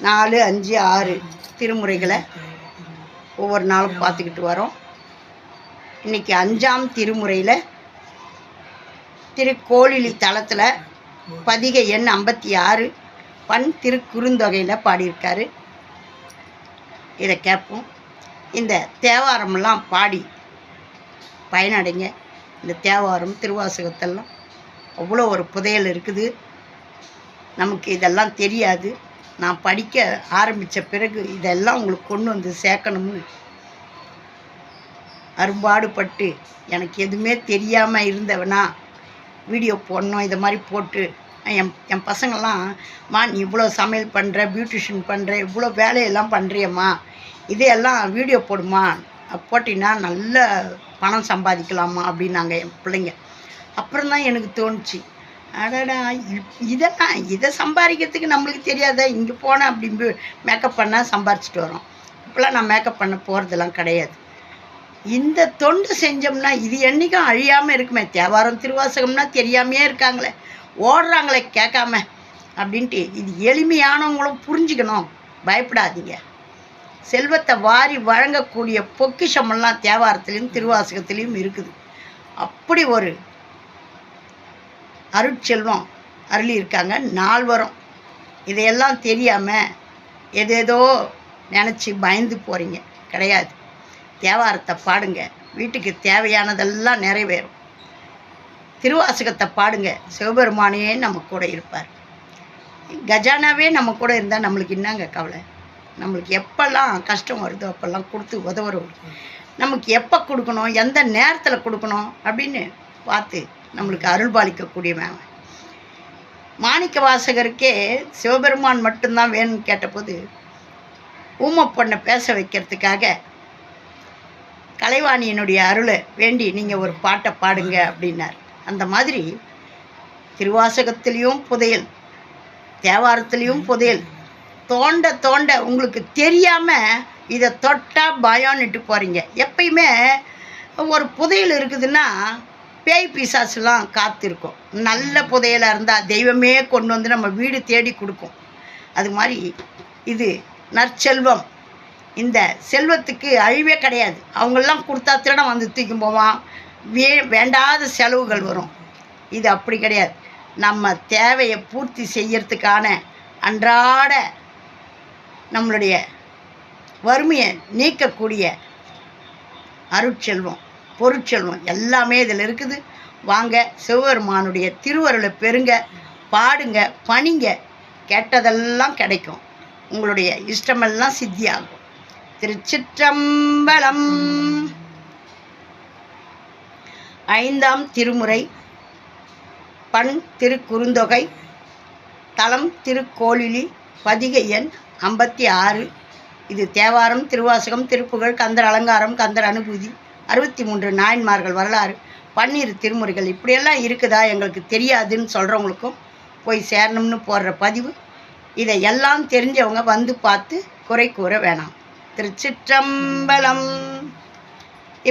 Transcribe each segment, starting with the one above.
நாலு அஞ்சு ஆறு திருமுறைகளை ஒவ்வொரு நாளும் பார்த்துக்கிட்டு வரோம். இன்னைக்கு அஞ்சாம் திருமுறையில் திருக்கோளிலி தளத்தில் பதிகை எண் ஐம்பத்தி ஆறு பண் திருக்குறுந்தொகையில் பாடியிருக்காரு. இதை கேட்போம். இந்த தேவாரமெல்லாம் பாடி பயனடைங்க. இந்த தேவாரம் திருவாசகத்தெல்லாம் அவ்வளோ ஒரு புதையல் இருக்குது. நமக்கு இதெல்லாம் தெரியாது. நான் படிக்க ஆரம்பித்த பிறகு இதெல்லாம் உங்களுக்கு கொண்டு வந்து சேர்க்கணும்னு அரும்பாடுபட்டு எனக்கு எதுவுமே தெரியாமல் இருந்தவனா வீடியோ போடணும் இதை மாதிரி போட்டு என் என் பசங்கள்லாம் மா நீ இவ்வளோ சமையல் பண்ணுற பியூட்டிஷியன் பண்ணுற இவ்வளோ வேலையெல்லாம் பண்ணுறியம்மா இதையெல்லாம் வீடியோ போடுமா போட்டின்னா நல்ல பணம் சம்பாதிக்கலாமா? அப்படின்னாங்க என் பிள்ளைங்க. அப்புறம் தான் எனக்கு தோணுச்சு அடடா இப்- இதெல்லாம் இதை சம்பாதிக்கிறதுக்கு நம்மளுக்கு தெரியாதா? இங்கே போனால் அப்படி மேக்கப் பண்ணால் சம்பாரிச்சிட்டு வரோம். இப்போலாம் நான் மேக்கப் பண்ண போகிறதெல்லாம் கிடையாது. இந்த தொண்டு செஞ்சோம்னா இது என்றைக்கும் அழியாமல் இருக்குமே. தேவாரம் திருவாசகம்னா தெரியாமையே இருக்காங்களே. ஓடுறாங்களே கேட்காம. அப்படின்ட்டு இது எளிமையானவங்களும் புரிஞ்சுக்கணும். பயப்படாதீங்க. செல்வத்தை வாரி வழங்கக்கூடிய பொக்கிஷமெல்லாம் தேவாரத்துலேயும் திருவாசகத்துலேயும் இருக்குது. அப்படி ஒரு அருட்செல்வம் அருளி இருக்காங்க நால்வரும். இதையெல்லாம் தெரியாமல் எதேதோ நினச்சி பயந்து போகிறீங்க கிடையாது. தேவாரத்தை பாடுங்க. வீட்டுக்கு தேவையானதெல்லாம் நிறைவேறும். திருவாசகத்தை பாடுங்க. சிவபெருமானே நம்ம கூட இருப்பார். கஜானாவே நம்ம கூட இருந்தால் நம்மளுக்கு என்னங்க கவலை? நம்மளுக்கு எப்போல்லாம் கஷ்டம் வருதோ அப்போல்லாம் கொடுத்து உதவுறவர் நமக்கு எப்போ கொடுக்கணும்? எந்த நேரத்தில் கொடுக்கணும்? அப்படின்னு பார்த்து நம்மளுக்கு அருள்பாலிக்கக்கூடியவன் அவன். மாணிக்க வாசகருக்கே சிவபெருமான் மட்டும்தான் வேணும்னு கேட்டபோது ஊமை பொண்ணை பேச வைக்கிறதுக்காக கலைவாணியினுடைய அருளை வேண்டி நீங்கள் ஒரு பாட்டை பாடுங்க அப்படின்னார் அந்த மாதிரி திருவாசகத்திலையும் புதையல் தேவாரத்துலேயும் புதையல் தோண்ட தோண்ட உங்களுக்கு தெரியாமல் இதை தொட்டால் பயம்னுட்டு போகிறீங்க எப்பயுமே ஒரு புதையல் இருக்குதுன்னா பேய் பிசாசுலாம் காத்திருக்கும். நல்ல புதையலாக இருந்தால் தெய்வமே கொண்டு வந்து நம்ம வீடு தேடி கொடுக்கும். அது மாதிரி இது நற்செல்வம். இந்த செல்வத்துக்கு அழிவே கிடையாது. அவங்களெலாம் கொடுத்தா திருடம் வந்து தூக்கி போவான். வே வேண்டாத செலவுகள் வரும். இது அப்படி கிடையாது. நம்ம தேவையை பூர்த்தி செய்யறதுக்கான அன்றாட நம்மளுடைய வறுமையை நீக்கக்கூடிய அருட்செல்வம். பொருட்செல்வம் எல்லாமே இதில் இருக்குது. வாங்க சிவபெருமானுடைய திருவருளை பெறுங்க பாடுங்க பணிங்க. கேட்டதெல்லாம் கிடைக்கும். உங்களுடைய இஷ்டமெல்லாம் சித்தியாகும். திருச்சிற்றம்பலம். ஐந்தாம் திருமுறை. பண் திருக்குறுந்தொகை. தலம் திருக்கோளிலி. பதிகை எண் ஐம்பத்தி ஆறு. இது தேவாரம் திருவாசகம் திருப்புகழ் கந்தர் அலங்காரம் கந்தர் அனுபூதி. அறுபத்தி மூன்று நாயன்மார்கள் வரலாறு பன்னிரு திருமுறைகள் இப்படியெல்லாம் இருக்குதா எங்களுக்கு தெரியாதுன்னு சொல்கிறவங்களுக்கும் போய் சேரணும்னு போடுற பதிவு. இதை எல்லாம் தெரிஞ்சவங்க வந்து பார்த்து குறை கூற வேணாம். திருச்சிற்றம்பலம்.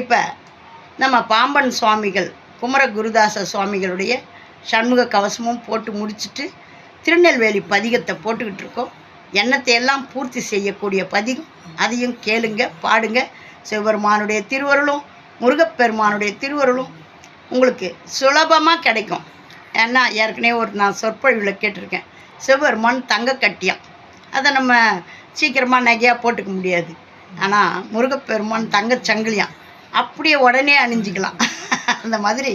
இப்போ நம்ம பாம்பன் சுவாமிகள் குமர குருதாச சுவாமிகளுடைய சண்முக கவசமும் போட்டு முடிச்சிட்டு திருநெல்வேலி பதிகத்தை போட்டுக்கிட்டு இருக்கோம். எண்ணத்தை எல்லாம் பூர்த்தி செய்யக்கூடிய பதிகம் அதையும் கேளுங்க பாடுங்க. சிவபெருமானுடைய திருவருளும் முருகப்பெருமானுடைய திருவருளும் உங்களுக்கு சுலபமாக கிடைக்கும். ஏன்னா ஏற்கனவே ஒரு நான் சொற்பொழிவில் கேட்டிருக்கேன். சிவபெருமான் தங்க கட்டியம். அதை நம்ம சீக்கிரமாக நகையாக போட்டுக்க முடியாது. ஆனால் முருகப்பெருமான் தங்க சங்கிலியாம். அப்படியே உடனே அணிஞ்சிக்கலாம். அந்த மாதிரி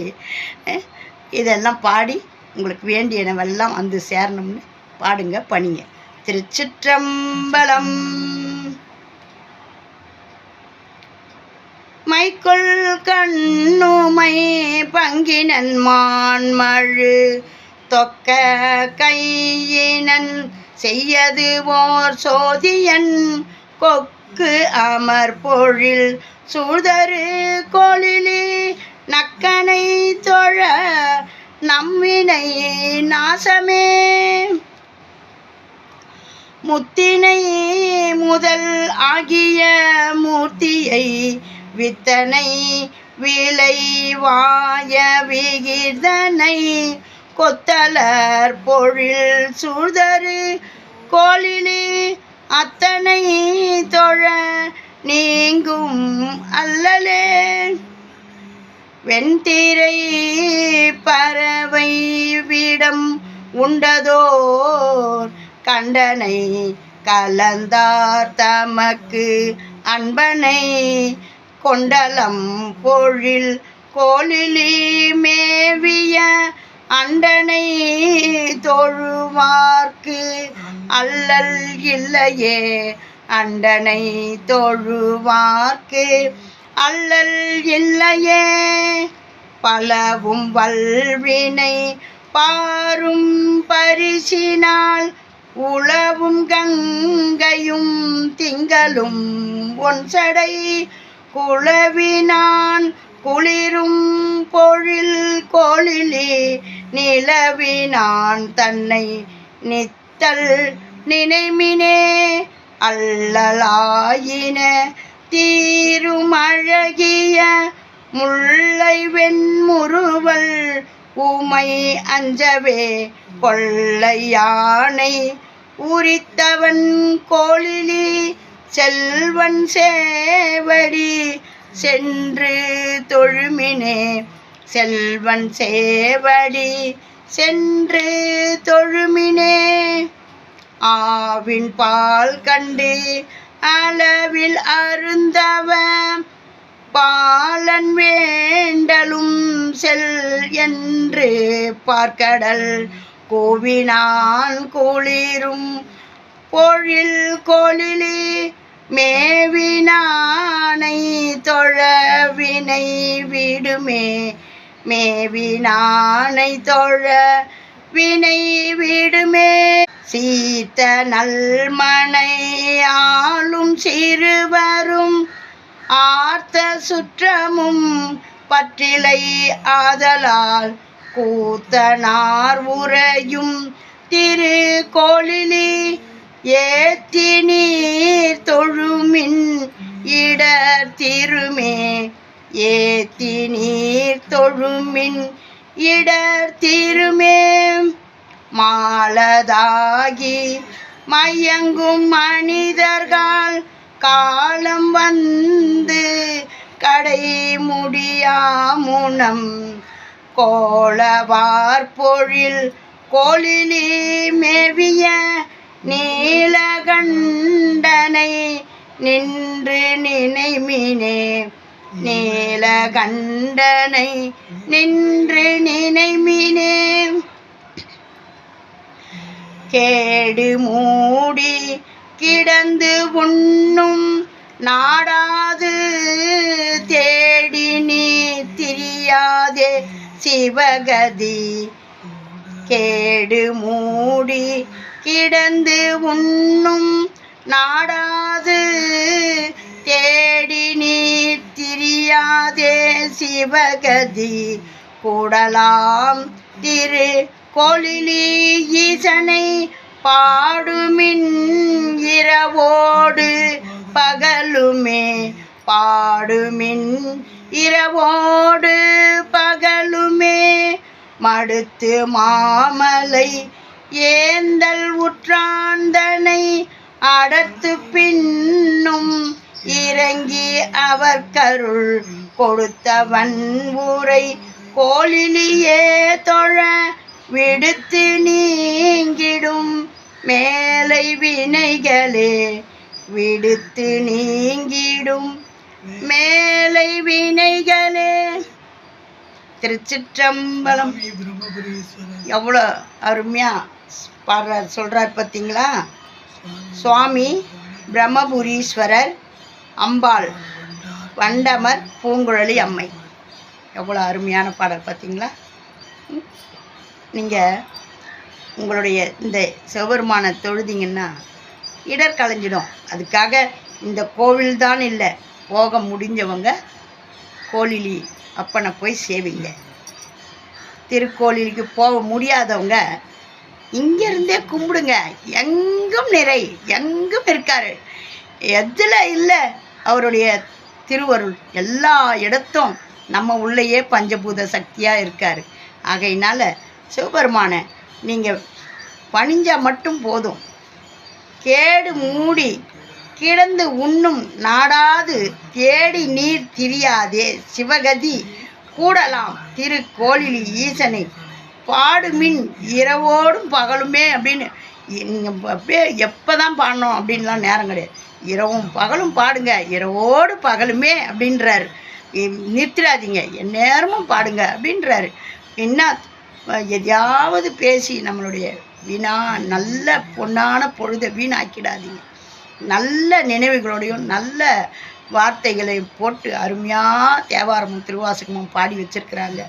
இதெல்லாம் பாடி உங்களுக்கு வேண்டியனவெல்லாம் வந்து சேரணும்னு பாடுங்க பணிங்க. திருச்சிற்றம்பலம். மைக்குள் கண்ணுமை பங்கினன் மான்மழு தொக்க கையினன் செய்யது ஓர் சோதியன் கொக்கு அமர் பொழில் சூழ்தரு கோளிலி நக்கனை தொழ நம்மினை நாசமே. முத்தினை முதல் ஆகிய மூர்த்தியை வித்தனை விளைவாய விகிதனை கொத்தலர் பொழில் சூழ்தரு கோளிலே அத்தனை தொழ நீங்கும் அல்லலே. வெண்திரை பறவை விடம் உண்டதோர் கண்டனை கலந்தார் தமக்கு அன்பனை. கொண்டலம் பொழில் கோலிலி மேவிய அண்டனை தொழுவார்க்கு. அல்லல் இல்லையே அண்டனை தொழுவார்க்கு. அல்லல் இல்லையே பலவும் வல்வினை பாரும் பரிசினால். உளவும் கங்கையும் திங்களும் ஒன்சடை குளவினான் குளிரும் பொழில் கோளிலே நிலவினான் தன்னை நித்தல் நினைமினே அல்லலாயின தீருமழகிய முல்லை வெண்முறுவல் ஊமை அஞ்சவே கொள்ளை யானை உரித்தவன் கோழிலி செல்வன் சேவடி சென்று தொழுமினே. செல்வன் சேவடி சென்று தொழுமினே. ஆவின் பால் கண்டு அளவில் அருந்தவ பாலன் வேண்டலும் செல் என்று பார்க்கடல். கோவினான் குளிரும் பொழில் கோலிலி மேவினானை தொழவினை விடுமே. மேவினானை தொழ வினை விடுமே. சீத்த நல்மனை ஆளும் சிறுவரும் ஆர்த்த சுற்றமும் பற்றிலை ஆதலால் கூத்தனார் உரையும் திரு கோளிலி தொழுமின் இடர் திருமே. ஏத்தி நீர் தொழுமின் இடர் திருமே. மாலதாகி மயங்கும் மனிதர்கள் காலம் வந்து கடை முடியாமுனம் கோளவார் பொழில் கோலிலி மேவிய நீலகண்டனை நின்று நினைமினே. நீலகண்டனை நின்று நினைமினே. கேடு மூடி கிடந்து உண்ணும் நாடாது. தேடி நீ திரியாதே சிவகதி. கேடு மூடி கிடந்து உண்ணும் நாடாது. தேடி நீ திரியாதே சிவகதி. கூடலாம் திரு கோலிலி ஈசனை பாடுமின் இரவோடு. பகலுமே பாடுமின் இரவோடு. பகலுமே மடுத்து மாமலை ஏந்தல் உற்றாந்தனை அடத்து பின்னும் இறங்கி அவர் கருள் கொடுத்தவன் ஊரை கோலிலியே தொழ விடுத்து நீங்கிடும் மேலை வினைகளே விடுத்து நீங்கிடும் மேலை வினைகளே. திருச்சிற்றம்பலம். எவ்வளோ அருமையாக பாடுறார் சொல்கிறார் பார்த்தீங்களா சுவாமி பிரம்மபுரீஸ்வரர் அம்பாள் வண்டமர் பூங்குழலி அம்மை. எவ்வளோ அருமையான பாடல் பார்த்தீங்களா நீங்கள் உங்களுடைய இந்த சிவபெருமானை தொழுதிங்கன்னா இடர் கலைஞ்சிடும். அதுக்காக இந்த கோவில் தான் இல்லை போக முடிஞ்சவங்க கோழிலி அப்பனை போய் சேவிங்க. திருக்கோயிலுக்கு போக முடியாதவங்க இங்கேருந்தே கும்பிடுங்க. எங்கும் நிறை எங்கும் இருக்காரு எதில் இல்லை அவருடைய திருவருள். எல்லா இடத்தும் நம்ம உள்ளேயே பஞ்சபூத சக்தியாக இருக்கார். ஆகையினால சிவபெருமானை நீங்கள் பணிஞ்சால் மட்டும் போதும். கேடு மூடி கிடந்து உண்ணும் நாடாது தேடி நீர் திரியாதே. சிவகதி கூடலாம் திரு கோழிலி ஈசனை பாடுமின் இரவோடும் பகலுமே அப்படின்னு. நீங்கள் அப்படியே எப்போ தான் பாடணும் அப்படின்லாம் நேரம் கிடையாது. இரவும் பகலும் பாடுங்க இரவோடு பகலுமே அப்படின்றாரு. நிறுத்திடாதீங்க எந்நேரமும் பாடுங்க அப்படின்றாரு. என்ன எதையாவது பேசி நம்மளுடைய வீணா நல்ல பொன்னான பொழுதை வீணாக்கிடாதீங்க. நல்ல நினைவுகளோடையும் நல்ல வார்த்தைகளை போட்டு அருமையாக தேவாரமும் திருவாசகமும் பாடி வச்சிருக்கிறாங்க.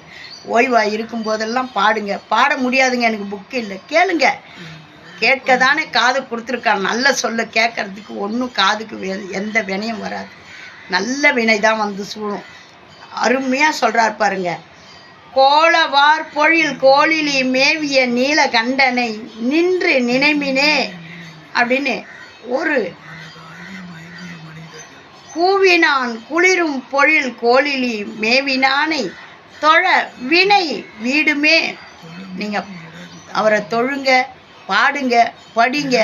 ஓய்வாக இருக்கும்போதெல்லாம் பாடுங்க. பாட முடியாதுங்க எனக்கு புக்கு இல்லை. கேளுங்க. கேட்க தானே காது கொடுத்துருக்காங்க. நல்ல சொல்ல கேட்கறதுக்கு ஒன்றும் காதுக்கு வே- எந்த வினையும் வராது. நல்ல வினை தான் வந்து சூழும். அருமையாக சொல்கிறார் பாருங்க. கோலவார் பொழில் கோழிலி மேவிய நீல கண்டனை நின்று நினைமினே அப்படின்னு ஒரு கூவினான் குளிரும் பொழில் கோழிலி மேவினானை தொழ வினை வீடுமே. நீங்கள் அவரை தொழுங்க பாடுங்க படிங்க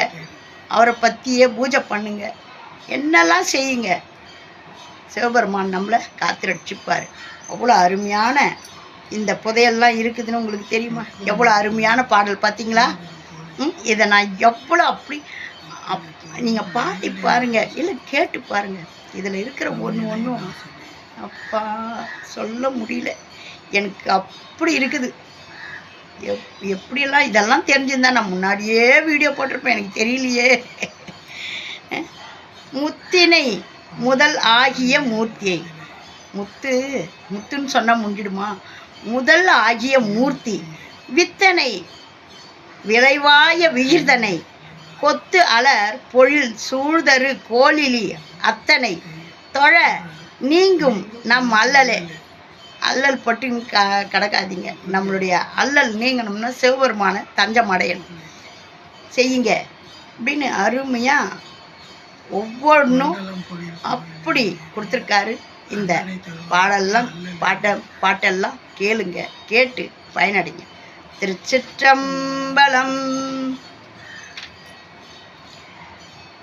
அவரை பற்றியே பூஜை பண்ணுங்க. என்னெல்லாம் செய்யுங்க? சிவபெருமான் நம்மளை காத்து ரட்சிப்பார் அவ்வளோ அருமையான இந்த புதையெல்லாம் இருக்குதுன்னு உங்களுக்கு தெரியுமா? எவ்வளோ அருமையான பாடல் பார்த்தீங்களா? ம் இதை நான் எவ்வளோ அப்படி அப் நீங்கள் பாடி பாருங்கள் இல்லை கேட்டு பாருங்கள் இதில் இருக்கிற ஒன்று ஒன்றும் அப்பா சொல்ல முடியல. எனக்கு அப்படி இருக்குது. எப் எப்படியெல்லாம் இதெல்லாம் தெரிஞ்சிருந்தா நான் முன்னாடியே வீடியோ போட்டிருப்பேன். எனக்கு தெரியலையே. முத்தினை முதல் ஆகிய மூர்த்தியை. முத்து முத்துன்னு சொன்னால் முடிஞ்சிடுமா முதல் ஆகிய மூர்த்தி. வித்தனை விளைவாய விகிர்தனை. கொத்து அலர் பொழில் சூழ்தரு கோலிலி அத்தனை தொழ நீங்கும் நம் அல்லலே. அல்லல் பட்டு க கிடக்காதீங்க. நம்மளுடைய அல்லல் நீங்கணும்னா சிவபெருமான தஞ்சம் அடையணும். செய்யுங்க. அப்படின்னு அருமையாக ஒவ்வொன்றும் அப்படி கொடுத்துருக்காரு இந்த பாடெல்லாம் பாட்டை பாட்டெல்லாம் கேளுங்க. கேட்டு பயனடைங்க. திருச்சிற்றம்பலம்